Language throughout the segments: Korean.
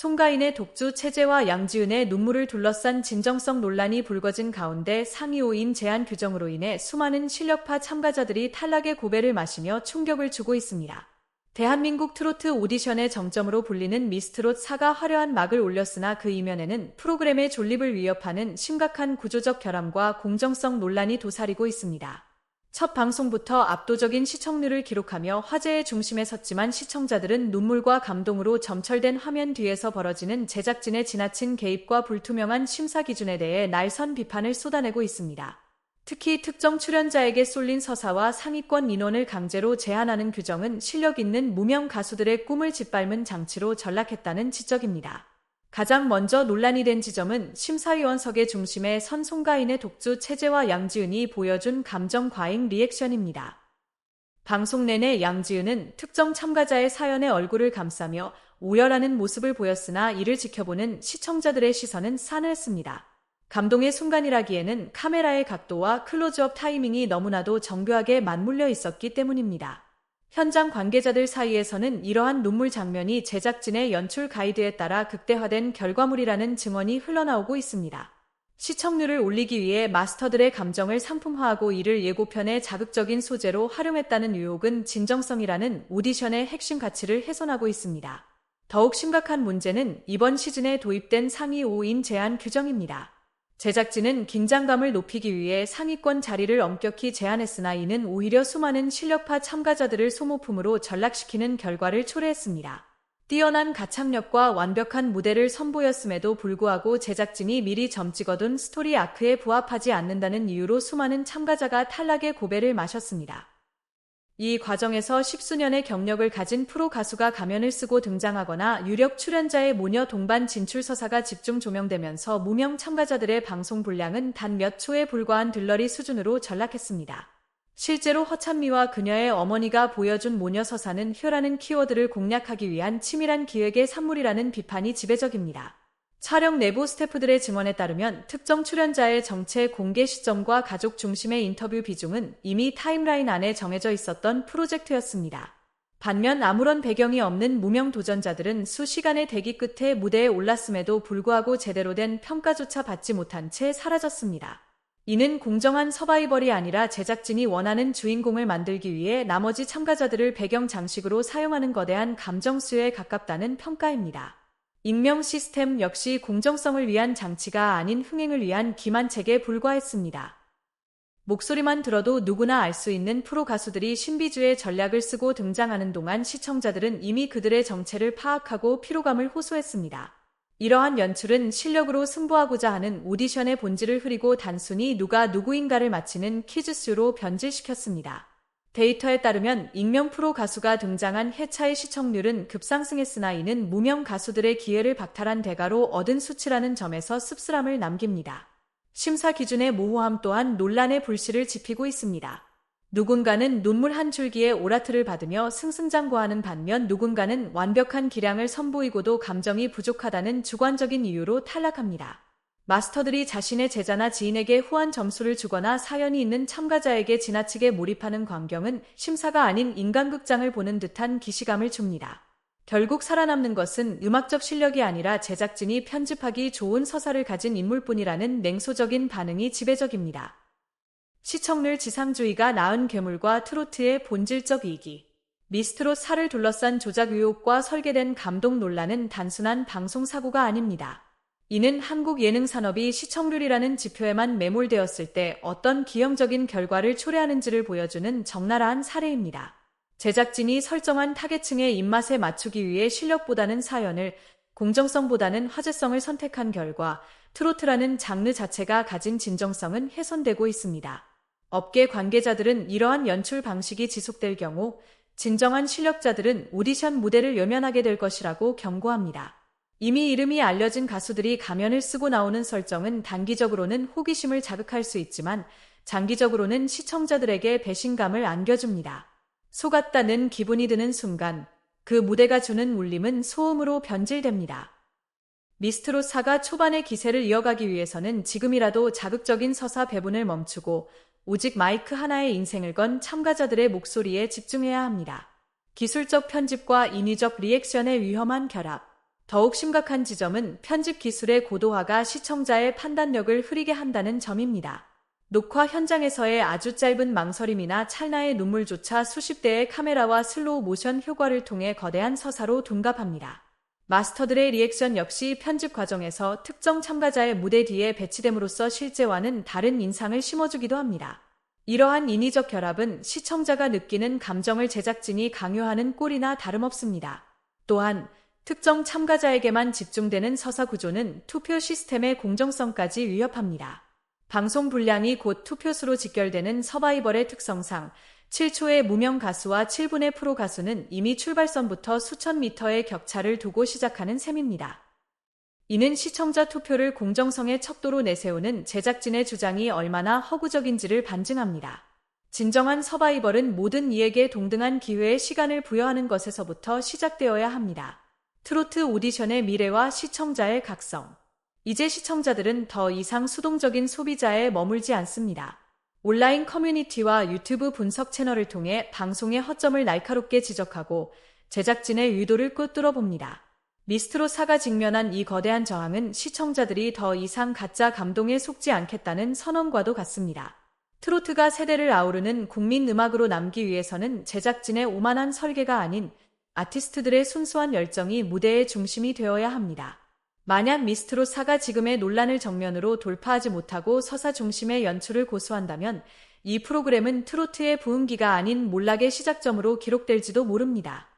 송가인의 독주 체제와 양지은의 눈물을 둘러싼 진정성 논란이 불거진 가운데 상위 5인 제한 규정으로 인해 수많은 실력파 참가자들이 탈락의 고배를 마시며 충격을 주고 있습니다. 대한민국 트로트 오디션의 정점으로 불리는 미스트롯 4가 화려한 막을 올렸으나 그 이면에는 프로그램의 존립을 위협하는 심각한 구조적 결함과 공정성 논란이 도사리고 있습니다. 첫 방송부터 압도적인 시청률을 기록하며 화제의 중심에 섰지만 시청자들은 눈물과 감동으로 점철된 화면 뒤에서 벌어지는 제작진의 지나친 개입과 불투명한 심사 기준에 대해 날선 비판을 쏟아내고 있습니다. 특히 특정 출연자에게 쏠린 서사와 상위권 인원을 강제로 제한하는 규정은 실력 있는 무명 가수들의 꿈을 짓밟은 장치로 전락했다는 지적입니다. 가장 먼저 논란이 된 지점은 심사위원석의 중심에 선 송가인의 독주 체제와 양지은이 보여준 감정 과잉 리액션입니다. 방송 내내 양지은은 특정 참가자의 사연에 얼굴을 감싸며 오열하는 모습을 보였으나 이를 지켜보는 시청자들의 시선은 싸늘했습니다. 감동의 순간이라기에는 카메라의 각도와 클로즈업 타이밍이 너무나도 정교하게 맞물려 있었기 때문입니다. 현장 관계자들 사이에서는 이러한 눈물 장면이 제작진의 연출 가이드에 따라 극대화된 결과물이라는 증언이 흘러나오고 있습니다. 시청률을 올리기 위해 마스터들의 감정을 상품화하고 이를 예고편의 자극적인 소재로 활용했다는 의혹은 진정성이라는 오디션의 핵심 가치를 훼손하고 있습니다. 더욱 심각한 문제는 이번 시즌에 도입된 상위 5인 제한 규정입니다. 제작진은 긴장감을 높이기 위해 상위권 자리를 엄격히 제한했으나 이는 오히려 수많은 실력파 참가자들을 소모품으로 전락시키는 결과를 초래했습니다. 뛰어난 가창력과 완벽한 무대를 선보였음에도 불구하고 제작진이 미리 점찍어둔 스토리 아크에 부합하지 않는다는 이유로 수많은 참가자가 탈락의 고배를 마셨습니다. 이 과정에서 십수년의 경력을 가진 프로 가수가 가면을 쓰고 등장하거나 유력 출연자의 모녀 동반 진출 서사가 집중 조명되면서 무명 참가자들의 방송 분량은 단 몇 초에 불과한 들러리 수준으로 전락했습니다. 실제로 허찬미와 그녀의 어머니가 보여준 모녀 서사는 효라는 키워드를 공략하기 위한 치밀한 기획의 산물이라는 비판이 지배적입니다. 촬영 내부 스태프들의 증언에 따르면 특정 출연자의 정체 공개 시점과 가족 중심의 인터뷰 비중은 이미 타임라인 안에 정해져 있었던 프로젝트였습니다. 반면 아무런 배경이 없는 무명 도전자들은 수시간의 대기 끝에 무대에 올랐음에도 불구하고 제대로 된 평가조차 받지 못한 채 사라졌습니다. 이는 공정한 서바이벌이 아니라 제작진이 원하는 주인공을 만들기 위해 나머지 참가자들을 배경 장식으로 사용하는 거대한 감정수에 가깝다는 평가입니다. 익명 시스템 역시 공정성을 위한 장치가 아닌 흥행을 위한 기만책에 불과했습니다. 목소리만 들어도 누구나 알 수 있는 프로 가수들이 신비주의 전략을 쓰고 등장하는 동안 시청자들은 이미 그들의 정체를 파악하고 피로감을 호소했습니다. 이러한 연출은 실력으로 승부하고자 하는 오디션의 본질을 흐리고 단순히 누가 누구인가를 맞히는 퀴즈쇼로 변질시켰습니다. 데이터에 따르면 익명 프로 가수가 등장한 해차의 시청률은 급상승했으나 이는 무명 가수들의 기회를 박탈한 대가로 얻은 수치라는 점에서 씁쓸함을 남깁니다. 심사 기준의 모호함 또한 논란의 불씨를 지피고 있습니다. 누군가는 눈물 한 줄기에 오라트를 받으며 승승장구하는 반면 누군가는 완벽한 기량을 선보이고도 감정이 부족하다는 주관적인 이유로 탈락합니다. 마스터들이 자신의 제자나 지인에게 후한 점수를 주거나 사연이 있는 참가자에게 지나치게 몰입하는 광경은 심사가 아닌 인간극장을 보는 듯한 기시감을 줍니다. 결국 살아남는 것은 음악적 실력이 아니라 제작진이 편집하기 좋은 서사를 가진 인물뿐이라는 냉소적인 반응이 지배적입니다. 시청률 지상주의가 낳은 괴물과 트로트의 본질적 이기. 미스트롯 사를 둘러싼 조작 의혹과 설계된 감동 논란은 단순한 방송 사고가 아닙니다. 이는 한국 예능 산업이 시청률이라는 지표에만 매몰되었을 때 어떤 기형적인 결과를 초래하는지를 보여주는 적나라한 사례입니다. 제작진이 설정한 타겟층의 입맛에 맞추기 위해 실력보다는 사연을, 공정성보다는 화제성을 선택한 결과 트로트라는 장르 자체가 가진 진정성은 훼손되고 있습니다. 업계 관계자들은 이러한 연출 방식이 지속될 경우 진정한 실력자들은 오디션 무대를 외면하게 될 것이라고 경고합니다. 이미 이름이 알려진 가수들이 가면을 쓰고 나오는 설정은 단기적으로는 호기심을 자극할 수 있지만 장기적으로는 시청자들에게 배신감을 안겨줍니다. 속았다는 기분이 드는 순간 그 무대가 주는 울림은 소음으로 변질됩니다. 미스트로사가 초반의 기세를 이어가기 위해서는 지금이라도 자극적인 서사 배분을 멈추고 오직 마이크 하나의 인생을 건 참가자들의 목소리에 집중해야 합니다. 기술적 편집과 인위적 리액션의 위험한 결합. 더욱 심각한 지점은 편집 기술의 고도화가 시청자의 판단력을 흐리게 한다는 점입니다. 녹화 현장에서의 아주 짧은 망설임이나 찰나의 눈물조차 수십 대의 카메라와 슬로우 모션 효과를 통해 거대한 서사로 둔갑합니다. 마스터들의 리액션 역시 편집 과정에서 특정 참가자의 무대 뒤에 배치됨으로써 실제와는 다른 인상을 심어주기도 합니다. 이러한 인위적 결합은 시청자가 느끼는 감정을 제작진이 강요하는 꼴이나 다름없습니다. 또한 특정 참가자에게만 집중되는 서사 구조는 투표 시스템의 공정성까지 위협합니다. 방송 분량이 곧 투표수로 직결되는 서바이벌의 특성상 7초의 무명 가수와 7분의 프로 가수는 이미 출발선부터 수천 미터의 격차를 두고 시작하는 셈입니다. 이는 시청자 투표를 공정성의 척도로 내세우는 제작진의 주장이 얼마나 허구적인지를 반증합니다. 진정한 서바이벌은 모든 이에게 동등한 기회의 시간을 부여하는 것에서부터 시작되어야 합니다. 트로트 오디션의 미래와 시청자의 각성. 이제 시청자들은 더 이상 수동적인 소비자에 머물지 않습니다. 온라인 커뮤니티와 유튜브 분석 채널을 통해 방송의 허점을 날카롭게 지적하고 제작진의 의도를 꿰뚫어 봅니다. 미스트로사가 직면한 이 거대한 저항은 시청자들이 더 이상 가짜 감동에 속지 않겠다는 선언과도 같습니다. 트로트가 세대를 아우르는 국민 음악으로 남기 위해서는 제작진의 오만한 설계가 아닌 아티스트들의 순수한 열정이 무대의 중심이 되어야 합니다. 만약 미스트로 사가 지금의 논란을 정면으로 돌파하지 못하고 서사 중심의 연출을 고수한다면 이 프로그램은 트로트의 부흥기가 아닌 몰락의 시작점으로 기록될지도 모릅니다.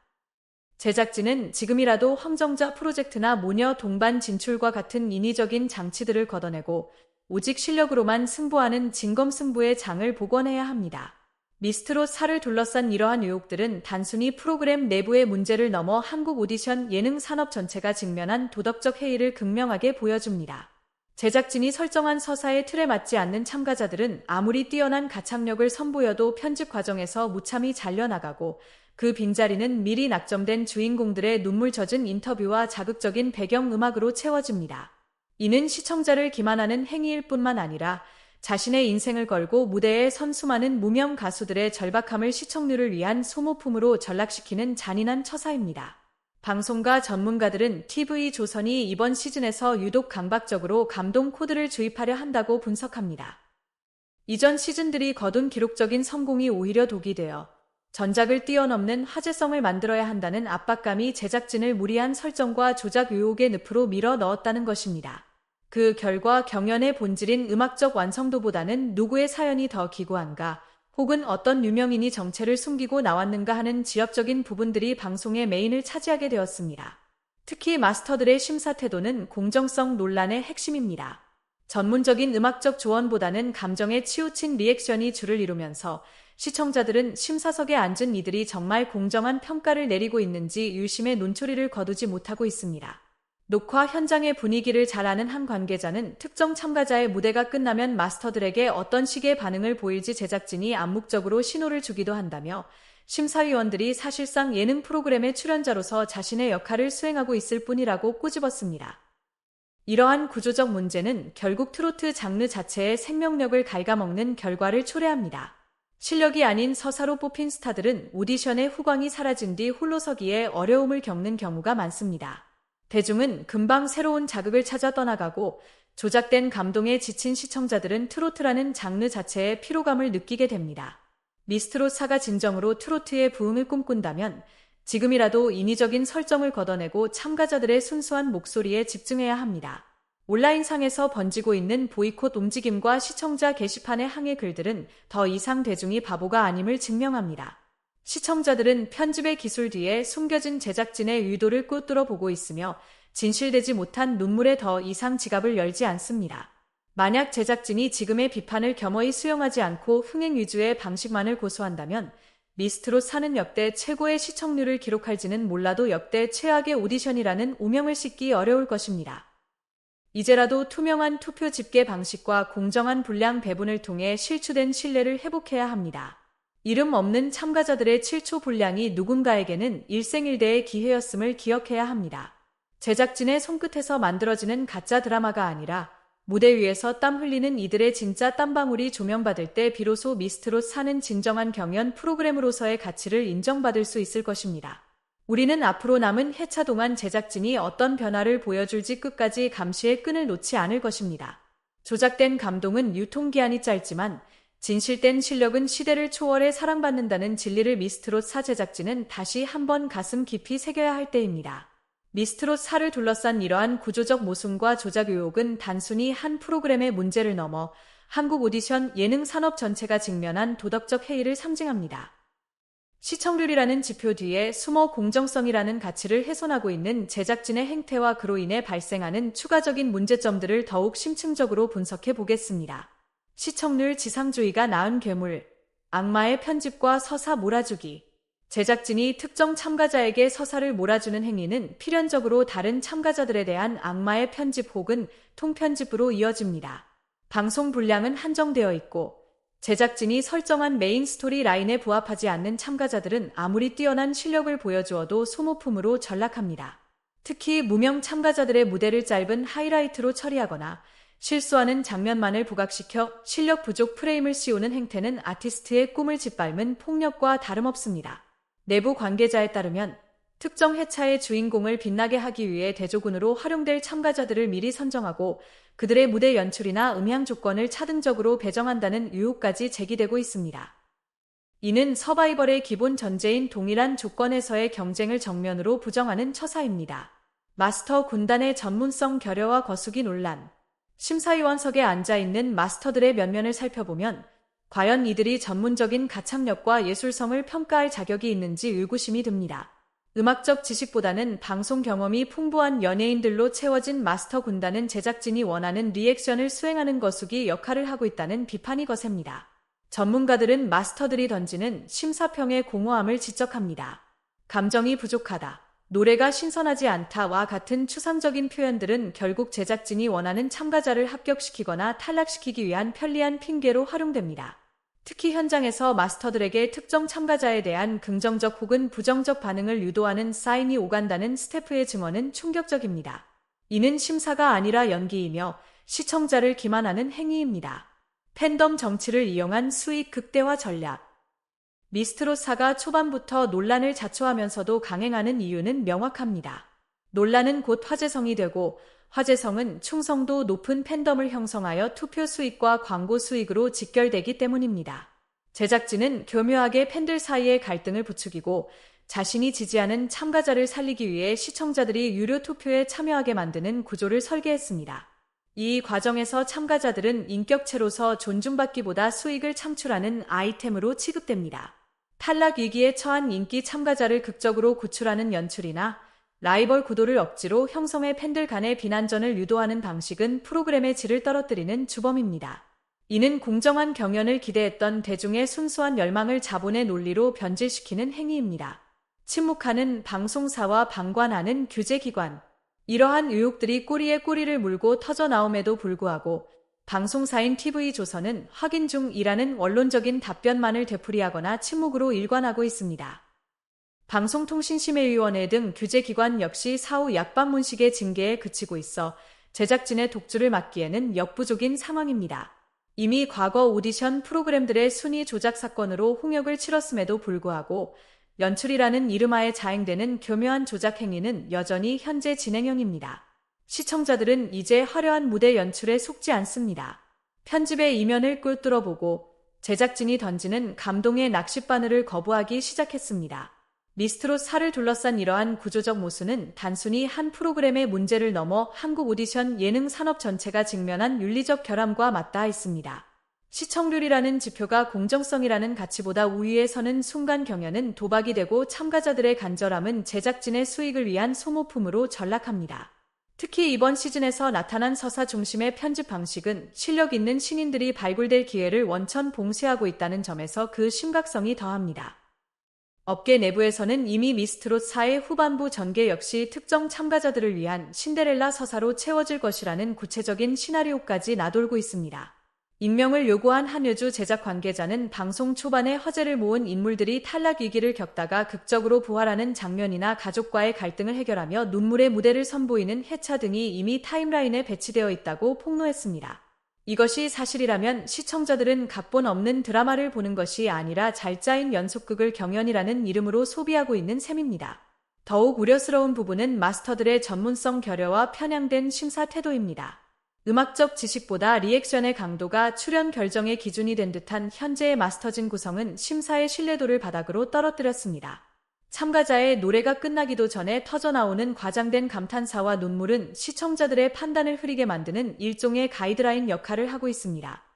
제작진은 지금이라도 황정자 프로젝트나 모녀 동반 진출과 같은 인위적인 장치들을 걷어내고 오직 실력으로만 승부하는 진검승부의 장을 복원해야 합니다. 미스트롯 사를 둘러싼 이러한 의혹들은 단순히 프로그램 내부의 문제를 넘어 한국 오디션 예능 산업 전체가 직면한 도덕적 해이를 극명하게 보여줍니다. 제작진이 설정한 서사의 틀에 맞지 않는 참가자들은 아무리 뛰어난 가창력을 선보여도 편집 과정에서 무참히 잘려나가고 그 빈자리는 미리 낙점된 주인공들의 눈물 젖은 인터뷰와 자극적인 배경음악으로 채워집니다. 이는 시청자를 기만하는 행위일 뿐만 아니라 자신의 인생을 걸고 무대에 선 수많은 무명 가수들의 절박함을 시청률을 위한 소모품으로 전락시키는 잔인한 처사입니다. 방송가 전문가들은 TV조선이 이번 시즌에서 유독 강박적으로 감동 코드를 주입하려 한다고 분석합니다. 이전 시즌들이 거둔 기록적인 성공이 오히려 독이 되어 전작을 뛰어넘는 화제성을 만들어야 한다는 압박감이 제작진을 무리한 설정과 조작 의혹의 늪으로 밀어 넣었다는 것입니다. 그 결과 경연의 본질인 음악적 완성도보다는 누구의 사연이 더 기구한가, 혹은 어떤 유명인이 정체를 숨기고 나왔는가 하는 지역적인 부분들이 방송의 메인을 차지하게 되었습니다. 특히 마스터들의 심사 태도는 공정성 논란의 핵심입니다. 전문적인 음악적 조언보다는 감정에 치우친 리액션이 주를 이루면서 시청자들은 심사석에 앉은 이들이 정말 공정한 평가를 내리고 있는지 유심의 눈초리를 거두지 못하고 있습니다. 녹화 현장의 분위기를 잘 아는 한 관계자는 특정 참가자의 무대가 끝나면 마스터들에게 어떤 식의 반응을 보일지 제작진이 암묵적으로 신호를 주기도 한다며 심사위원들이 사실상 예능 프로그램의 출연자로서 자신의 역할을 수행하고 있을 뿐이라고 꼬집었습니다. 이러한 구조적 문제는 결국 트로트 장르 자체의 생명력을 갉아먹는 결과를 초래합니다. 실력이 아닌 서사로 뽑힌 스타들은 오디션의 후광이 사라진 뒤 홀로 서기에 어려움을 겪는 경우가 많습니다. 대중은 금방 새로운 자극을 찾아 떠나가고 조작된 감동에 지친 시청자들은 트로트라는 장르 자체의 피로감을 느끼게 됩니다. 미스트롯사가 진정으로 트로트의 부흥을 꿈꾼다면 지금이라도 인위적인 설정을 걷어내고 참가자들의 순수한 목소리에 집중해야 합니다. 온라인상에서 번지고 있는 보이콧 움직임과 시청자 게시판의 항해 글들은 더 이상 대중이 바보가 아님을 증명합니다. 시청자들은 편집의 기술 뒤에 숨겨진 제작진의 의도를 꿰뚫어 보고 있으며 진실되지 못한 눈물에 더 이상 지갑을 열지 않습니다. 만약 제작진이 지금의 비판을 겸허히 수용하지 않고 흥행 위주의 방식만을 고수한다면 미스트로 사는 역대 최고의 시청률을 기록할지는 몰라도 역대 최악의 오디션이라는 오명을 씻기 어려울 것입니다. 이제라도 투명한 투표 집계 방식과 공정한 분량 배분을 통해 실추된 신뢰를 회복해야 합니다. 이름 없는 참가자들의 7초 분량이 누군가에게는 일생일대의 기회였음을 기억해야 합니다. 제작진의 손끝에서 만들어지는 가짜 드라마가 아니라 무대 위에서 땀 흘리는 이들의 진짜 땀방울이 조명받을 때 비로소 미스트로 사는 진정한 경연 프로그램으로서의 가치를 인정받을 수 있을 것입니다. 우리는 앞으로 남은 회차 동안 제작진이 어떤 변화를 보여줄지 끝까지 감시의 끈을 놓지 않을 것입니다. 조작된 감동은 유통기한이 짧지만 진실된 실력은 시대를 초월해 사랑받는다는 진리를 미스트롯 사 제작진은 다시 한번 가슴 깊이 새겨야 할 때입니다. 미스트롯 사를 둘러싼 이러한 구조적 모순과 조작 의혹은 단순히 한 프로그램의 문제를 넘어 한국 오디션 예능 산업 전체가 직면한 도덕적 해이를 상징합니다. 시청률이라는 지표 뒤에 숨어 공정성이라는 가치를 훼손하고 있는 제작진의 행태와 그로 인해 발생하는 추가적인 문제점들을 더욱 심층적으로 분석해 보겠습니다. 시청률 지상주의가 낳은 괴물, 악마의 편집과 서사 몰아주기. 제작진이 특정 참가자에게 서사를 몰아주는 행위는 필연적으로 다른 참가자들에 대한 악마의 편집 혹은 통편집으로 이어집니다. 방송 분량은 한정되어 있고 제작진이 설정한 메인 스토리 라인에 부합하지 않는 참가자들은 아무리 뛰어난 실력을 보여주어도 소모품으로 전락합니다. 특히 무명 참가자들의 무대를 짧은 하이라이트로 처리하거나 실수하는 장면만을 부각시켜 실력 부족 프레임을 씌우는 행태는 아티스트의 꿈을 짓밟은 폭력과 다름없습니다. 내부 관계자에 따르면 특정 회차의 주인공을 빛나게 하기 위해 대조군으로 활용될 참가자들을 미리 선정하고 그들의 무대 연출이나 음향 조건을 차등적으로 배정한다는 의혹까지 제기되고 있습니다. 이는 서바이벌의 기본 전제인 동일한 조건에서의 경쟁을 정면으로 부정하는 처사입니다. 마스터 군단의 전문성 결여와 거수기 논란. 심사위원석에 앉아 있는 마스터들의 면면을 살펴보면 과연 이들이 전문적인 가창력과 예술성을 평가할 자격이 있는지 의구심이 듭니다. 음악적 지식보다는 방송 경험이 풍부한 연예인들로 채워진 마스터 군단은 제작진이 원하는 리액션을 수행하는 거수기 역할을 하고 있다는 비판이 거셉니다. 전문가들은 마스터들이 던지는 심사평의 공허함을 지적합니다. 감정이 부족하다. 노래가 신선하지 않다와 같은 추상적인 표현들은 결국 제작진이 원하는 참가자를 합격시키거나 탈락시키기 위한 편리한 핑계로 활용됩니다. 특히 현장에서 마스터들에게 특정 참가자에 대한 긍정적 혹은 부정적 반응을 유도하는 사인이 오간다는 스태프의 증언은 충격적입니다. 이는 심사가 아니라 연기이며 시청자를 기만하는 행위입니다. 팬덤 정치를 이용한 수익 극대화 전략. 미스트로사가 초반부터 논란을 자초하면서도 강행하는 이유는 명확합니다. 논란은 곧 화제성이 되고 화제성은 충성도 높은 팬덤을 형성하여 투표 수익과 광고 수익으로 직결되기 때문입니다. 제작진은 교묘하게 팬들 사이의 갈등을 부추기고 자신이 지지하는 참가자를 살리기 위해 시청자들이 유료 투표에 참여하게 만드는 구조를 설계했습니다. 이 과정에서 참가자들은 인격체로서 존중받기보다 수익을 창출하는 아이템으로 취급됩니다. 탈락 위기에 처한 인기 참가자를 극적으로 구출하는 연출이나 라이벌 구도를 억지로 형성해 팬들 간의 비난전을 유도하는 방식은 프로그램의 질을 떨어뜨리는 주범입니다. 이는 공정한 경연을 기대했던 대중의 순수한 열망을 자본의 논리로 변질시키는 행위입니다. 침묵하는 방송사와 방관하는 규제기관. 이러한 의혹들이 꼬리에 꼬리를 물고 터져 나옴에도 불구하고 방송사인 TV조선은 확인 중이라는 원론적인 답변만을 되풀이하거나 침묵으로 일관하고 있습니다. 방송통신심의위원회 등 규제기관 역시 사후 약방문식의 징계에 그치고 있어 제작진의 독주를 막기에는 역부족인 상황입니다. 이미 과거 오디션 프로그램들의 순위 조작 사건으로 홍역을 치렀음에도 불구하고 연출이라는 이름하에 자행되는 교묘한 조작 행위는 여전히 현재 진행형입니다. 시청자들은 이제 화려한 무대 연출에 속지 않습니다. 편집의 이면을 꿰뚫어 보고 제작진이 던지는 감동의 낚싯바늘을 거부하기 시작했습니다. 미스트롯 사를 둘러싼 이러한 구조적 모순은 단순히 한 프로그램의 문제를 넘어 한국 오디션 예능 산업 전체가 직면한 윤리적 결함과 맞닿아 있습니다. 시청률이라는 지표가 공정성이라는 가치보다 우위에 서는 순간 경연은 도박이 되고 참가자들의 간절함은 제작진의 수익을 위한 소모품으로 전락합니다. 특히 이번 시즌에서 나타난 서사 중심의 편집 방식은 실력 있는 신인들이 발굴될 기회를 원천 봉쇄하고 있다는 점에서 그 심각성이 더합니다. 업계 내부에서는 이미 미스트롯 4의 후반부 전개 역시 특정 참가자들을 위한 신데렐라 서사로 채워질 것이라는 구체적인 시나리오까지 나돌고 있습니다. 익명을 요구한 한효주 제작 관계자는 방송 초반에 화제를 모은 인물들이 탈락 위기를 겪다가 극적으로 부활하는 장면이나 가족과의 갈등을 해결하며 눈물의 무대를 선보이는 해차 등이 이미 타임라인에 배치되어 있다고 폭로했습니다. 이것이 사실이라면 시청자들은 각본 없는 드라마를 보는 것이 아니라 잘 짜인 연속극을 경연이라는 이름으로 소비하고 있는 셈입니다. 더욱 우려스러운 부분은 마스터들의 전문성 결여와 편향된 심사 태도입니다. 음악적 지식보다 리액션의 강도가 출연 결정의 기준이 된 듯한 현재의 마스터진 구성은 심사의 신뢰도를 바닥으로 떨어뜨렸습니다. 참가자의 노래가 끝나기도 전에 터져나오는 과장된 감탄사와 눈물은 시청자들의 판단을 흐리게 만드는 일종의 가이드라인 역할을 하고 있습니다.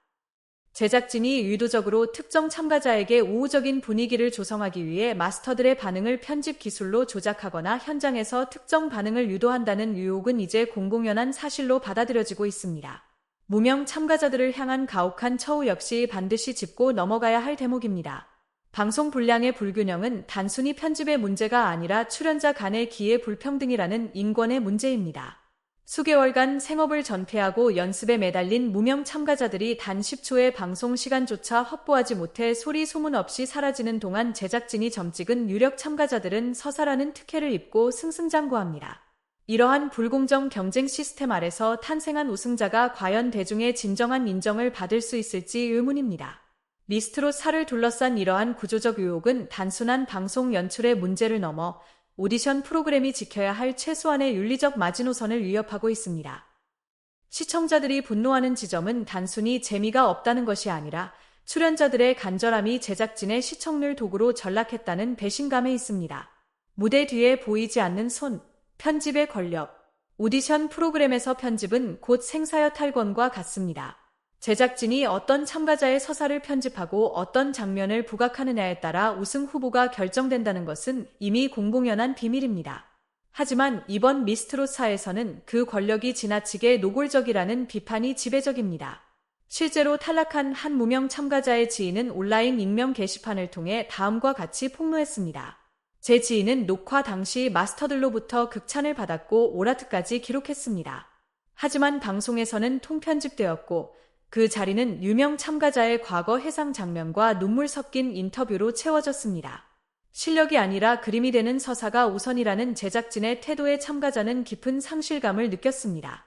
제작진이 의도적으로 특정 참가자에게 우호적인 분위기를 조성하기 위해 마스터들의 반응을 편집 기술로 조작하거나 현장에서 특정 반응을 유도한다는 유혹은 이제 공공연한 사실로 받아들여지고 있습니다. 무명 참가자들을 향한 가혹한 처우 역시 반드시 짚고 넘어가야 할 대목입니다. 방송 분량의 불균형은 단순히 편집의 문제가 아니라 출연자 간의 기회 불평등이라는 인권의 문제입니다. 수개월간 생업을 전폐하고 연습에 매달린 무명 참가자들이 단 10초의 방송 시간조차 확보하지 못해 소리 소문 없이 사라지는 동안 제작진이 점찍은 유력 참가자들은 서사라는 특혜를 입고 승승장구합니다. 이러한 불공정 경쟁 시스템 아래서 탄생한 우승자가 과연 대중의 진정한 인정을 받을 수 있을지 의문입니다. 미스트롯 사를 둘러싼 이러한 구조적 의혹은 단순한 방송 연출의 문제를 넘어 오디션 프로그램이 지켜야 할 최소한의 윤리적 마지노선을 위협하고 있습니다. 시청자들이 분노하는 지점은 단순히 재미가 없다는 것이 아니라 출연자들의 간절함이 제작진의 시청률 도구로 전락했다는 배신감에 있습니다. 무대 뒤에 보이지 않는 손, 편집의 권력, 오디션 프로그램에서 편집은 곧 생사여 탈권과 같습니다. 제작진이 어떤 참가자의 서사를 편집하고 어떤 장면을 부각하느냐에 따라 우승 후보가 결정된다는 것은 이미 공공연한 비밀입니다. 하지만 이번 미스트롯사에서는 그 권력이 지나치게 노골적이라는 비판이 지배적입니다. 실제로 탈락한 한 무명 참가자의 지인은 온라인 익명 게시판을 통해 다음과 같이 폭로했습니다. 제 지인은 녹화 당시 마스터들로부터 극찬을 받았고 오라트까지 기록했습니다. 하지만 방송에서는 통편집되었고 그 자리는 유명 참가자의 과거 해상 장면과 눈물 섞인 인터뷰로 채워졌습니다. 실력이 아니라 그림이 되는 서사가 우선이라는 제작진의 태도에 참가자는 깊은 상실감을 느꼈습니다.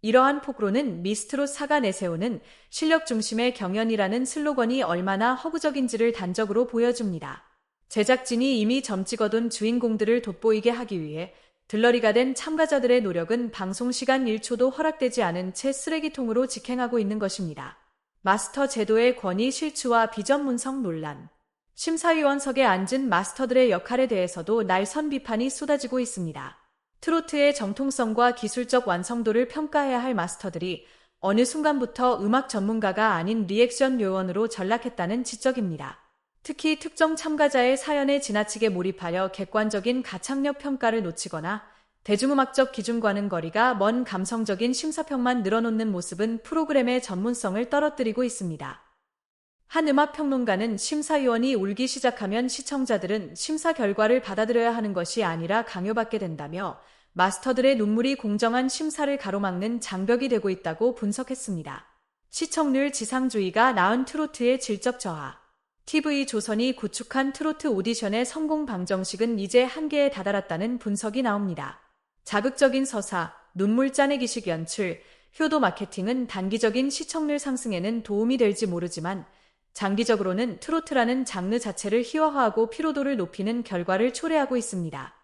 이러한 폭로는 미스트롯 사가 내세우는 실력 중심의 경연이라는 슬로건이 얼마나 허구적인지를 단적으로 보여줍니다. 제작진이 이미 점찍어둔 주인공들을 돋보이게 하기 위해 들러리가 된 참가자들의 노력은 방송 시간 1초도 허락되지 않은 채 쓰레기통으로 직행하고 있는 것입니다. 마스터 제도의 권위 실추와 비전문성 논란. 심사위원석에 앉은 마스터들의 역할에 대해서도 날선 비판이 쏟아지고 있습니다. 트로트의 정통성과 기술적 완성도를 평가해야 할 마스터들이 어느 순간부터 음악 전문가가 아닌 리액션 요원으로 전락했다는 지적입니다. 특히 특정 참가자의 사연에 지나치게 몰입하여 객관적인 가창력 평가를 놓치거나 대중음악적 기준과는 거리가 먼 감성적인 심사평만 늘어놓는 모습은 프로그램의 전문성을 떨어뜨리고 있습니다. 한 음악평론가는 심사위원이 울기 시작하면 시청자들은 심사 결과를 받아들여야 하는 것이 아니라 강요받게 된다며 마스터들의 눈물이 공정한 심사를 가로막는 장벽이 되고 있다고 분석했습니다. 시청률 지상주의가 낳은 트로트의 질적 저하. TV조선이 구축한 트로트 오디션의 성공 방정식은 이제 한계에 다다랐다는 분석이 나옵니다. 자극적인 서사, 눈물 짜내기식 연출, 효도 마케팅은 단기적인 시청률 상승에는 도움이 될지 모르지만 장기적으로는 트로트라는 장르 자체를 희화화하고 피로도를 높이는 결과를 초래하고 있습니다.